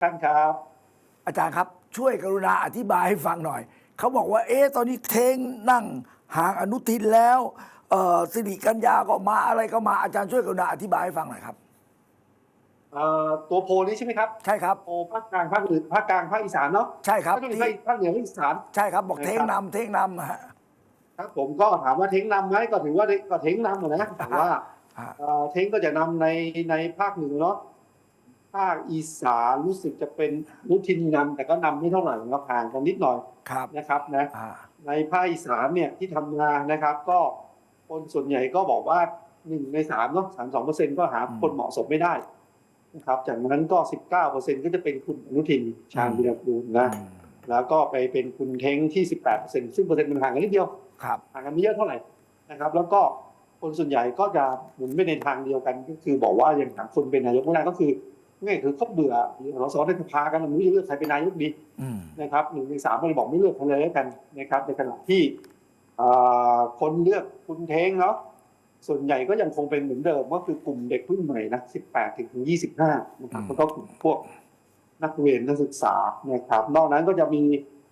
ท่านครับ อาจารย์ครับช่วยกรุณาอธิบายให้ฟังหน่อย เขาบอกว่า เอ๊ะตอนนี้เทงนั่งห่างอนุทินแล้วเอ่อสิริกัญญาก็มาอะไรก็มาอาจารย์ช่วยกรุณาอธิบายให้ฟังหน่อยครับ เอ่อตัวโพลนี้ใช่ไหมครับ ใช่ครับ โพลภาคกลางภาคอื่นภาคกลางภาคอีสานเนาะใช่ครับภาคเหนือที่ภาคเหนือภาคอีสานใช่ครับบอกใช่เทงครับนำเทงนำฮะครับผมก็ถามว่าเท้งนำไหมก็ถือว่าได้ก็เท้งนำอะนะแต่ว่าอ่าเอ่อเท้งก็จะนำในในภาคเหนือเนาะ ภาคอีสานรู้สึกจะเป็นนุทินนำแต่ก็นำไม่เท่าไหร่นะครับห่างกันนิดหน่อยครับนะครับนะอ่าในภาคอีสานเนี่ยที่ทำงานนะครับ ก็คนส่วนใหญ่ก็บอกว่าหนึ่งในสามเนาะสามสองเปอร์เซ็นก็หาคนเหมาะสมไม่ได้นะครับ จากนั้นก็สิบเก้าเปอร์เซ็นก็จะเป็นคุณอนุทินชาญวิรกูลนะอืมแล้วก็ไปเป็นคุณเท้งที่สิบแปดเปอร์เซ็นซึ่งเปอร์เซ็นต์มันห่างกันนิดเดียวครับห่างกันไม่เยอะเท่าไหร่นะครับ แล้วก็คนส่วนใหญ่ก็จะหมุนไปในทางเดียวกันก็คือบอกว่ายังหาคนเป็นนายกไม่ได้ก็คือ ง่ายๆคือเขาเบื่อสสในสภากันไม่รู้จะเลือกใครเป็นนายกดีอืมนะครับหนึ่งในสามก็เลยบอกไม่เลือกใครเลยแล้วกันนะครับในขณะที่เอ่อคนเลือกคุณเท้งเนาะส่วนใหญ่ก็ยังคงเป็นเหมือนเดิมก็คือกลุ่มเด็กรุ่นใหม่นะ18ถึง25นะครับแล้วก็กลุ่มพวกนักเรียนนักศึกษานะครับนอกนั้นก็จะมี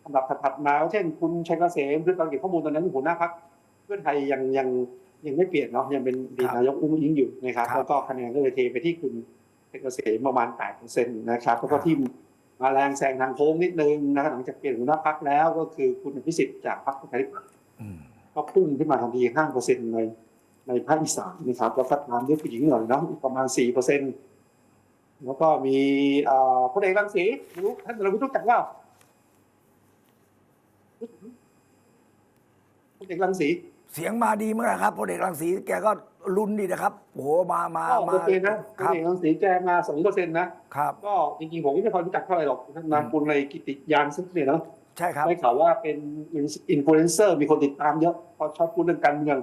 อันดับถัดๆมาเช่น คุณชัยเกษมคือตอนเก็บข้อมูลตอนนั้นหัวหน้าพักเพื่อไทยยังยังยังไม่เปลี่ยนเนาะยังเป็นดีนายกอุ้งยิงอยู่นะครับแล้วก็คะแนนก็เลยเทไปที่คุณ ชัยเกษมประมาณ8%นะครับแล้วก็ที่มาแรงแซงทางโค้งนิดนึงนะครับหลังจากเปลี่ยนหัวหน้าพักแล้วก็คือคุณอภิสิทธิ์จากพรรคประชาธิปัตย์อืมก็พุ่งขึ้นมาทันที5เปอร์เซ็นต์ในในภาคอีสานนะครับแล้วก็ตามด้วยผู้หญิงหน่อยเนาะอีกประมาณ4เปอร์เซ็นต์แล้วก็มีเอ่อพลเอกรังสีไม่รู้ท่านเราไม่รู้จักว่าพลเอกรังสีเสียงมาดีเหมื่อนกันครับพลเอกรังสีแกก็ ลุ้นดีนะครับโอ้โหมามาก็มาโอเคนะพคลรับ เอกรังสีแกมา2เปอร์เซ็นต์นะครับ ก็จริงๆผมไม่ค่อยรู้จักเท่าไหร่หรอกท่านนามกุลในกิติยานซึ่งเนี่ยเนาะใช่ครับ ได้ข่าวว่าเป็นอินฟลูเอนเซอร์มีคนติดตามเยอะเพราะชอบพูดเรื่องการเมือง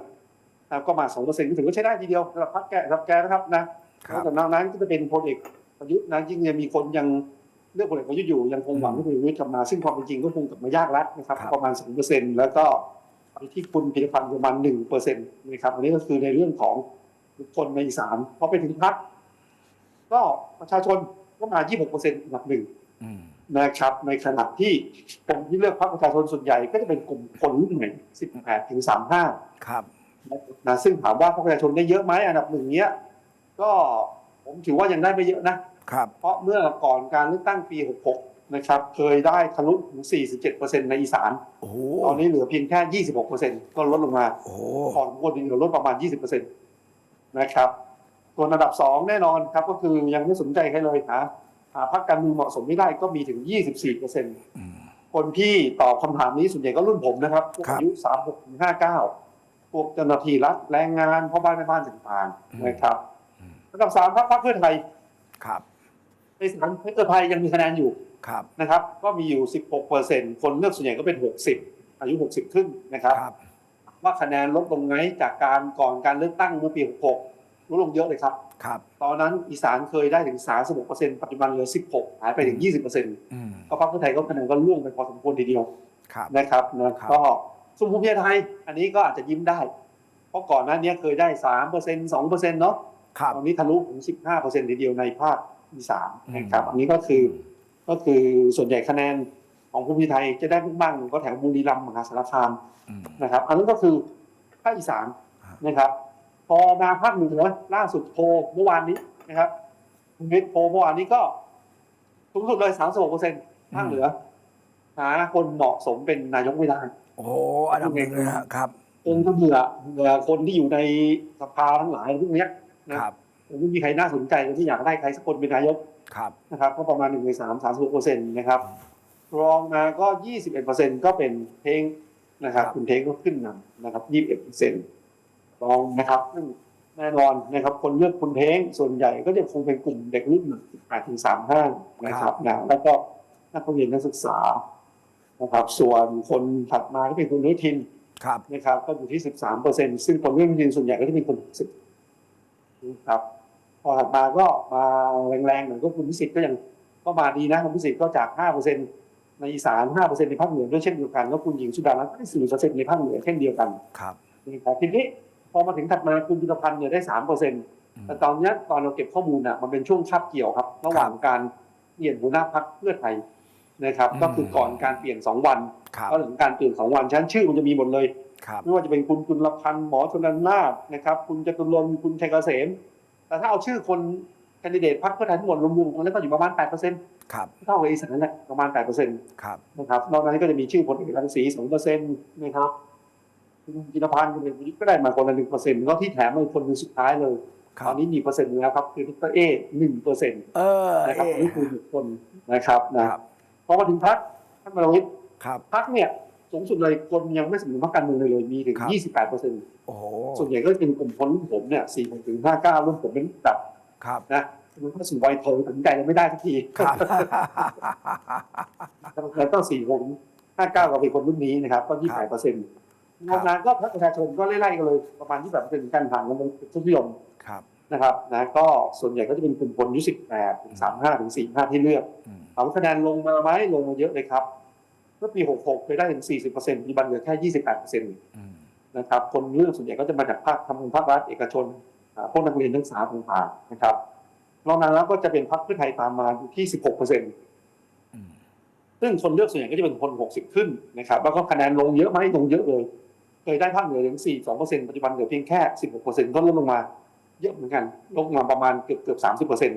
นะครับก็มาสองเปอร์เซ็นต์ก็ถือว่าใช้ได้ทีเดียวสำหรับพรรคแกสำหรับแกนะครับนะครับ แต่นอกนั้นก็จะเป็นพลเอกประยุทธ์นะยิ่งยังมีคนยังเลือกพลเอกประยุทธ์อยู่ยังคงหวังให้พลเอกประยุทธ์กลับมา ซึ่งความเป็นจริงก็คงกลับมายากแล้วนะครับ ครับ ประมาณสองเปอร์เซ็นต์แล้วก็ ไปที่คุณพิรพันธ์ประมาณหนึ่งเปอร์เซ็นต์นะครับอันนี้ก็คือในเรื่องของบุคคลในอีสานพอไปถึงพรรคก็ประชาชนก็มา 26เปอร์เซ็นต์อันดับหนึ่งอืมนะครับ ในขณะที่คนที่เลือกพรรคประชาชนส่วนใหญ่ก็จะเป็นกลุ่มคนรุ่นใหม่18ถึง35ครับนะซึ่งถามว่าพรรคประชาชนได้เยอะไหมอันดับหนึ่งเนี้ย ก็ผมถือว่ายังได้ไม่เยอะนะครับ เพราะเมื่อก่อนการเลือกตั้งปี 66 นะครับเคยได้ทะลุถึง 47%ในอีสานโอ้โหตอนนี้เหลือเพียงแค่ 26%ก็ลดลงมาโอ้โหก่อนคนเหลือลดประมาณ 20%นะครับส่วนอันดับสองแน่นอนครับก็คือยังไม่สนใจใครเลยหาหาพรรคการเมืองเหมาะสมไม่ได้ก็มีถึง 24%อืมคนที่ตอบคำถามนี้ส่วนใหญ่ก็รุ่นผมนะครับพวกครับอายุ 36ถึง59 พวกเจ้าหน้าที่รัฐแรงงานพ่อบ้านแม่บ้านต่างๆนะครับอืมอันดับสามพรรคพรรคเพื่อไทยครับในสามพรรคเพื่อไทยยังมีคะแนนอยู่ครับ นะครับก็มีอยู่ 16เปอร์เซ็นต์คนเลือกส่วนใหญ่ก็เป็น 60 อายุ 60 ขึ้นนะครับครับว่าคะแนนลดลงไหมจากการก่อนการเลือกตั้งเมื่อปี 66 ลดลงเยอะเลยครับครับ ตอนนั้นอีสานเคยได้ถึง 36เปอร์เซ็นต์ปัจจุบันเหลือ 16 หายไปถึง 20เปอร์เซ็นต์อืมก็พรรคเพื่อไทยก็คะแนนก็ร่วงไปพอสมควรทีเดียวครับนะครับนะครับก็สุภูมิใจไทย อันนี้ก็อาจจะยิ้มได้ เพราะก่อนหน้านี้เคยได้สามเปอร์เซ็นสองเปอร์เซ็นต์เนาะครับตอนนี้ทะลุถึงสิบห้าเปอร์เซ็นต์ทีเดียวในภาคอีสานอืมนะครับ อันนี้ก็คือ ก็คือส่วนใหญ่คะแนนของภูมิใจไทยจะได้บ้างๆก็แถวบุรีรัมย์มหาสารคามอืมนะครับ อันนั้นก็คือภาคอีสานครับนะครับ พอมาภาคเหนือล่าสุดโพลเมื่อวานนี้นะครับเม็ดโพลเมื่อวานนี้ก็สูงสุดเลยสามสิบหกเปอร์เซ็นต์ภาคเหนือหาคนเหมาะสมเป็นนายกไม่ได้โอ้โหอันดับหนึ่งเลยนะครับคงจะเบื่อเบื่อคนที่อยู่ในสภาทั้งหลายพวกเนี้ยนะครับ ไม่มีใครน่าสนใจเลยที่อยากได้ใครสักคนเป็นนายกครับนะครับ ก็ประมาณหนึ่งในสามสามสิบหกเปอร์เซ็นต์นะครับ รองมาก็ยี่สิบเอ็ดเปอร์เซ็นต์ก็เป็นเทงนะครับครับ คุณเทงก็ขึ้นนำนะครับยี่สิบเอ็ดเปอร์เซ็นต์รองนะครับซึ่งแน่นอนนะครับ คนเลือกคุณเทงส่วนใหญ่ก็จะคงเป็นกลุ่มเด็กรุ่นแปดถึงสามห้านะครับนะแล้วก็นักเรียนนักศึกษานะครับ ส่วนคนถัดมาก็เป็นคุณนุทินครับนะครับ ก็อยู่ที่13เปอร์เซ็นซึ่งคนเรื่องยืนส่วนใหญ่ก็จะเป็นคน60นะครับพ อถัดมาก็มาแรงๆหน่อยก็คุณพิสิทธิ์ก็ยังก็มาดีนะคุณพิสิทธิ์ก็จาก5เปอร์เซ็นในอีสาน5เปอร์เซ็นในภาคเหนือด้วยเช่นเดียวกันแล้วคุณหญิงสุดารัตน์ก็ได้4เปอร์เซ็นในภาคเหนือเช่นเดียวกันครับนะครับทีนี้พอมาถึงถัดมาคุณจุลพันธ์เนี่ยได้3เปอร์เซ็นอืมแต่ตอนเนี้ยตอนเราเก็บข้อมูลน่ะมันเป็นช่วงคาบเกี่ยวครับระหว่างการเปลี่ยนหัวหน้าพักเพื่อไทยนะครับอืมก็คือก่อนการเปลี่ยนสองวันครับก็หลังการเปลี่ยนสองวันฉะนันชื่อมันจะมีหมดเลยครับไม่ว่าจะเป็นคุณจุลพันธ์หมอชนนาถนะครับ คุณจตุรนต์คุณชัยเกษม แต่ถ้าเอาชื่อคนแคนดิเดตพรรคเพื่อไทยทั้งหมดรวมๆกันแล้วก็อยู่ประมาณ8%เครับท่ากับอีสานนั่นแหละประมาณ8%ครับนะครับนอกนั้นก็จะมีชื่อพลเอกรังสี2%นะครับคุณจิรพันธ์คุณเอกประยุทธ์ก็ได้มาคนละ1%ก็ที่แถมมาอีกคนหนึงสุดท้ายเลยครัตอบนนี้มีเปอร์เซ็นต์แล้วครับ คือดรเอ1%นเออะครับเอ๊ะนี่คือบุคคลนะครับนะครับพอมาถึงพรรคท่านมาลวิทย์ครับพรรคเนี่ย สูงสุดเลยคนยังไม่สนับสนุนพรรคการเมืองเลยเลยมีถึงครับ28เปอร์เซ็นต์โอ้โหส่วนใหญ่ก็เป็นกลุ่มคนรุ่นผมเนี่ย4ถึง59รุ่นผมเป็นแบบครับนะมันก็สู่วัยโทตัดสินใจยังไม่ได้สักทีครับแล้วก็4ผม59ก็เป็นคนรุ่นนี้นะครับ ก็28เปอร์เซ็นต์นอกนั้นก็พรรคประชาชนก็ไล่ๆกันเลยประมาณ28เปอร์เซ็นต์กันห่างกันเป็นทุกนิยมครับนะครับนะก็ส่วนใหญ่ก็จะเป็นกลุ่มคนอายุ18ถึง35ถึง45ที่เลือกอืมถามว่าคะแนนลงมาไหมลงมาเยอะเลยครับ เมื่อปี 66 เคยได้ถึง 40%ปัจจุบันเหลือแค่ 28%นะครับ คนเลือกส่วนใหญ่ก็จะมาจากภาคทำงภาครัฐเอกชนพวกนักเรียนนักศึกษาต่างๆนะครับนอกนั้นแล้วก็จะเป็นพรรคเพื่อไทยตามมาอยู่ที่ 16%ซึ่งคนเลือกส่วนใหญ่ก็จะเป็นคน 60 ขึ้นนะครับ แล้วก็คะแนนลงเยอะไหมลงเยอะเลย เคยได้ภาคเหนือถึง 42%ปัจจุบันเหลือเพียงแค่ 16%ก็ลดลงมาเยอะเหมือนกัน ลดลงมาประมาณเกือบเกือบ30%น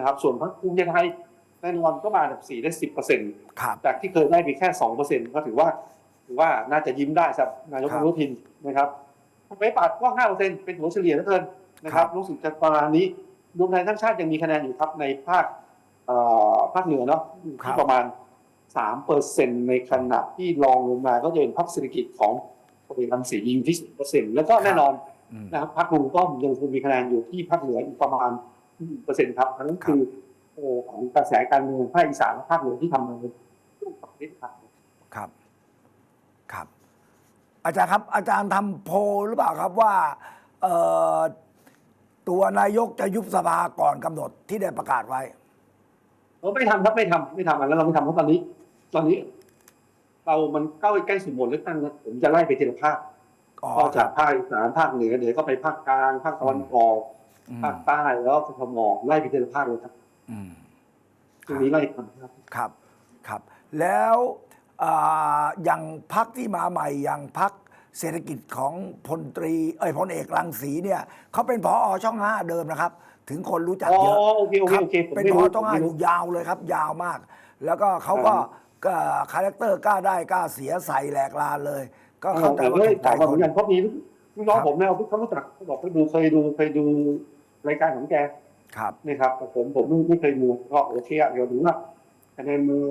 ะครับ ส่วนพรรคภูมิใจไทย แน่นอนก็มาอันดับ4ได้10%ครับจากที่เคยได้ไปแค่2%ก็ถือว่าถือว่าน่าจะยิ้มได้สำหรับนายกครัอบนุทินนะครับไปปัดก็5%เป็นหัวเฉลี่ยแล้วเกินนะครับรู้สึกจะประมาณนี้รวมไทยทั้างชาติยังมีคะแนนอยู่ครับในภาคเอ่อภาคเหนือเนาะอยู่ครัที่บประมาณ3%ในขณะที่รองลงมาก็จะเป็นพรรคเศรษฐกิจของพลเอกรังสีอยู่ที่10%แล้วก็แน่นอนอืมนะครับพรรคลุงก็ยังคงมีคะแนนอยู่ที่ภาคเหนืออีกประมาณ1%ครับอันนั้นคือ โอ้ของกระแสการเมืองภาคอีสานและภาคเหนือที่ทำมาในช่วงสองปีที่ผ่านมาครับ ครับ อาจารย์ครับ อาจารย์ทำโพลหรือเปล่าครับว่าเอ่อตัวนายกจะยุบสภาก่อนกำหนดที่ได้ประกาศไว้เราไม่ทำครับไม่ทำไม่ทำอันนั้นเราไม่ทำเพราะตอนนี้ ตอนนี้ เรามันใกล้ใกล้สู่โหมดเลือกตั้งแล้วผมจะไล่ไปทีละภาคอ๋อก็คจารักบภาคอีสานภาคเหนือเดี๋ยวก็ไปภาคกลางภาคตะวันออกอืมภาคใต้แล้วกทมไล่ไปทีละภาคเลยครับอืม ตรงนี้ไล่ทำครับครับครับ แล้วอ่าอย่างพักที่มาใหม่อย่างพักเศรษฐกิจของพลตรีเอ้ยพลเอกรังสีเนี่ยเขาเป็นพอช่องห้าเดิมนะครับ ถึงคนรู้จักอ๋อเยอะโอเคโอเคครับโอเคผมเป็นไม่พรู้อช่องห้าผมไม่อรู้ยู่ยาวเลยครับ ยาวมาก แล้วก็เขาก็ก็คาแรคเตอร์กล้าได้กล้าเสียใส่แหลกลานเลย ก็เข้าใจเออว่าเฮ้ยถูกใจถามมาคเหมืนอนกันเพราะมีลูกน้องครับผมเนี่ยเขารู้จักเขาบอกเขาดูเคยดูเคยดูรายการของแก ครับนี่ครับแต่ผมผมไม่ไม่เคยดูก็โอเคอะเดี๋ยวดูว่าคะแนนมือ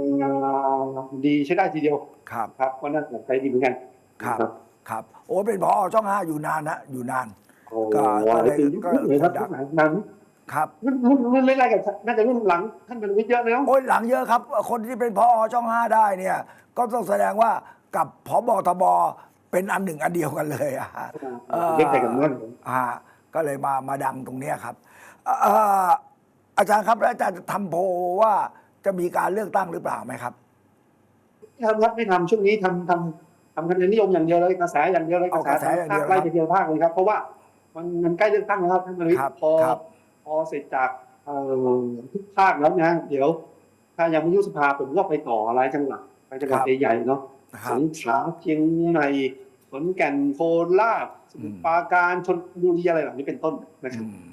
ดีใช้ได้ทีเดียวครับครับก็น่าสนใจดีเหมือนกันครับนะครับโอ้เป็นพอช่องห้าอยู่นานนะอยู่นานโอ้ก็โหก็เลยเป็นยุคเลยครับก็ยุคไหนนานครับรุ่นรุ่นรุ่นไล่ๆกับน่าจะรุ่นหลังท่านเป็นวิทย์เยอะเลยเนาะโอ้ยหลังเยอะครับ คนที่เป็นพอช่องห้าได้เนี่ย ก็ต้องแสดงว่ากับพบทบเป็นอันหนึ่งอันเดียวกันเลยอะเอ่อเรียกไปกันนั่นอ่า ก็เลยมามาดังตรงเนี้ยครับเอ่ออาจารย์ครับแล้วอาจารย์จะทำโพลว่าจะมีการเลือกตั้งหรือเปล่าไหมครับทำครับไม่ทำช่วงนี้ทำทำทำคะแนนนิยมอย่างเดียวเลยกระแสอย่างเดียวเลยกเอาระแสกระแสอย่างเดียวไล่ไปเดียวภาคเลยครับ เพราะว่ามันมันใกล้เลือกตั้งแล้วครับท่านนฤทครับธิ์พอครับพอเสร็จจากเอ่อทุกภาคแล้วนะเดี๋ยว ถ้ายังไม่ยุบสภาผมก็ไปต่อหลายจังหวัดไปจังหวัดครับใหญ่ๆเนาะคสรับงขลาเชียงใหม่ ขอนแก่นโคราชสมุทรปราการชลบุรีอะไรแบบนี้เป็นต้นนะครับอืม